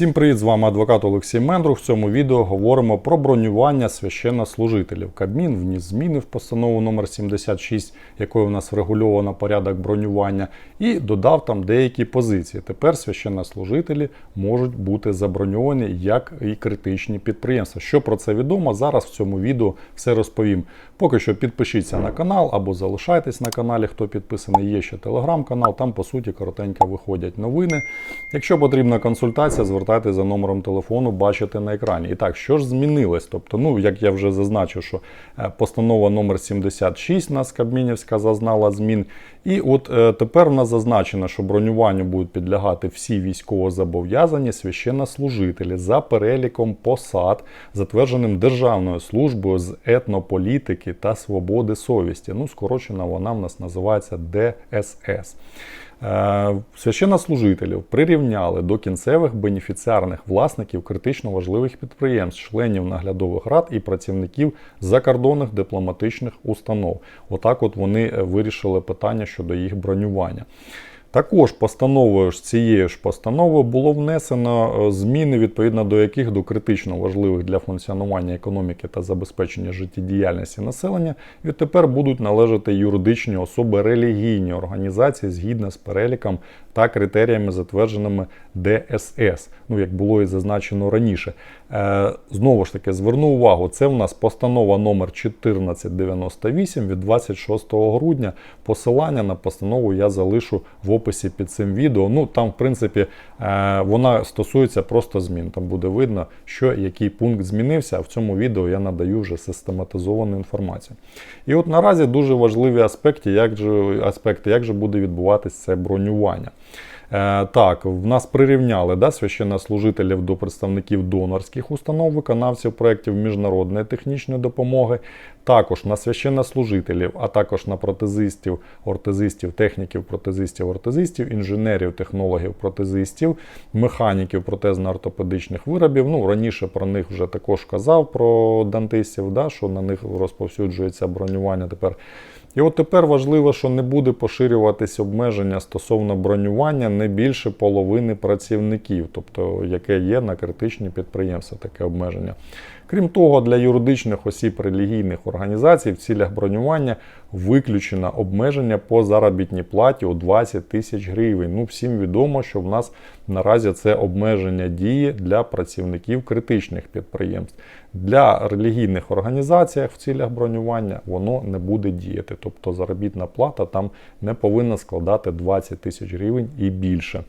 Всім привіт! З вами адвокат Олексій Мендрух. В цьому відео говоримо про бронювання священнослужителів. Кабмін вніс зміни в постанову номер 76, якою у нас врегульовано порядок бронювання, і додав там деякі позиції. Тепер священнослужителі можуть бути заброньовані як і критичні підприємства. Що про це відомо? Зараз в цьому відео все розповім. Поки що підпишіться на канал або залишайтесь на каналі, хто підписаний. Є ще телеграм-канал. Там по суті коротенько виходять новини. Якщо потрібна консультація, звертайтеся за номером телефону, бачите на екрані. І так, що ж змінилось? Тобто, ну як я вже зазначив, що е, постанова номер 76 у нас Кабмінівська зазнала змін. І от е, тепер у нас зазначено, що бронюванню будуть підлягати всі військовозобов'язані священнослужителі за переліком посад, затвердженим Державною службою з етнополітики та свободи совісті. Ну, скорочена вона в нас називається ДСС. Е, Священнослужителів прирівняли до кінцевих бенефіціарних власників критично важливих підприємств, членів наглядових рад і працівників закордонних дипломатичних установ. Отак, от вони е, вирішили питання щодо їх бронювання. Також постановою ж цією ж постановою було внесено е, зміни, відповідно до яких до критично важливих для функціонування економіки та забезпечення життєдіяльності населення відтепер будуть належати юридичні особи релігійні організації згідно з переліком та критеріями, затвердженими ДСС. Ну як було і зазначено раніше. Е, Знову ж таки, зверну увагу, це в нас постанова номер 1498 від 26 грудня. Посилання на постанову я залишу в описі під цим відео. Ну там, в принципі, е, вона стосується просто змін. Там буде видно, що який пункт змінився. А в цьому відео я надаю вже систематизовану інформацію. І от наразі дуже важливі аспекти, як же, аспекти, як же буде відбуватися це бронювання. Е, Так, в нас прирівняли да, священнослужителів до представників донорських установ, виконавців проєктів міжнародної технічної допомоги, також на священнослужителів, а також на протезистів, ортезистів, техніків, протезистів, ортезистів, інженерів, технологів, протезистів, механіків протезно-ортопедичних виробів. Ну, раніше про них вже також казав про дантистів, да, що на них розповсюджується бронювання тепер. І от тепер важливо, що не буде поширюватись обмеження стосовно бронювання не більше половини працівників, тобто яке є на критичні підприємства, таке обмеження. Крім того, для юридичних осіб релігійних організацій в цілях бронювання виключено обмеження по заробітній платі у 20 тисяч гривень. Ну, всім відомо, що в нас наразі це обмеження діє для працівників критичних підприємств. Для релігійних організацій в цілях бронювання воно не буде діяти. Тобто заробітна плата там не повинна складати 20 тисяч гривень і більше.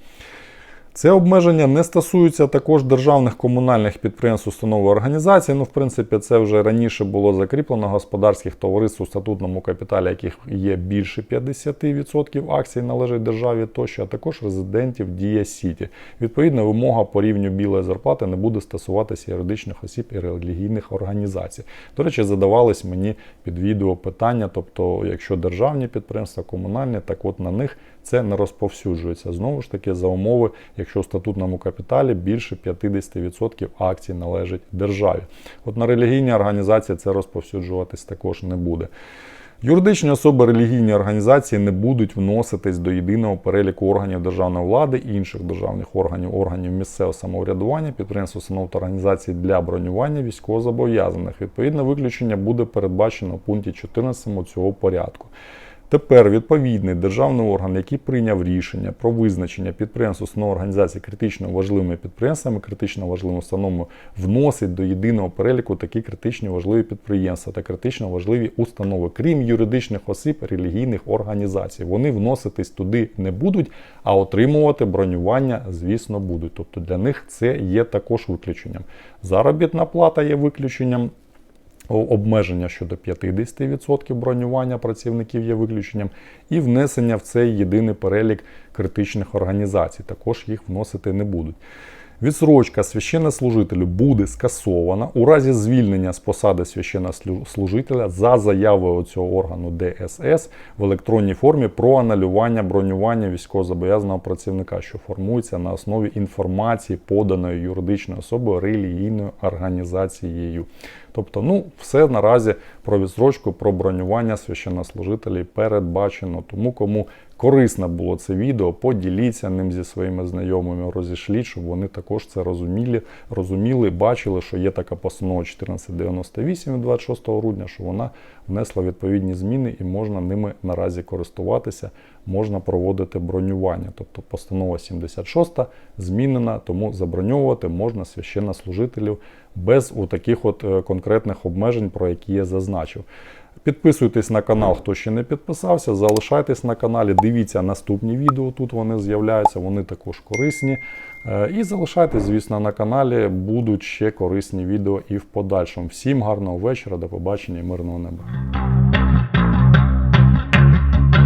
Це обмеження не стосується також державних комунальних підприємств, установ організацій. Ну, в принципі, це вже раніше було закріплено господарських товариств у статутному капіталі, яких є більше 50% акцій належить державі тощо, а також резидентів Дія Сіті. Відповідна вимога по рівню білої зарплати не буде стосуватися юридичних осіб і релігійних організацій. До речі, задавались мені під відео питання, тобто, якщо державні підприємства, комунальні, так от на них це не розповсюджується. Знову ж таки, за умови, якщо в статутному капіталі більше 50% акцій належить державі. От на релігійні організації це розповсюджуватись також не буде. Юридичні особи релігійні організації не будуть вноситись до єдиного переліку органів державної влади, інших державних органів, органів місцевого самоврядування, підприємств, установ та організацій для бронювання військовозобов'язаних. Відповідне виключення буде передбачено в пункті 14 цього порядку. Тепер відповідний державний орган, який прийняв рішення про визначення підприємств, установ організацій критично важливими підприємствами, критично важливими установами, вносить до єдиного переліку такі критично важливі підприємства та критично важливі установи, крім юридичних осіб релігійних організацій. Вони вноситись туди не будуть, а отримувати бронювання, звісно, будуть. Тобто для них це є також виключенням. Заробітна плата є виключенням обмеження щодо 50% бронювання працівників є виключенням, і внесення в цей єдиний перелік критичних організацій. Також їх вносити не будуть. Відсрочка священнослужителю буде скасована у разі звільнення з посади священнослужителя за заявою цього органу ДСС в електронній формі про анулювання бронювання військовозобов'язаного працівника, що формується на основі інформації, поданої юридичною особою релігійною організацією. Тобто, ну, все наразі про відсрочку, про бронювання священнослужителів передбачено. Тому кому корисне було це відео. Поділіться ним зі своїми знайомими, розійшліть, щоб вони також це розуміли, розуміли, бачили, що є така постанова 1498 від 26 грудня, що вона внесла відповідні зміни і можна ними наразі користуватися, можна проводити бронювання. Тобто постанова 76 змінена, тому заброньовувати можна священнослужителів без таких е, конкретних обмежень, про які я зазначив. Підписуйтесь на канал, хто ще не підписався, залишайтесь на каналі, дивіться наступні відео. Тут вони з'являються, вони також корисні. Е, І залишайтесь, звісно, на каналі, будуть ще корисні відео і в подальшому. Всім гарного вечора, до побачення і мирного неба.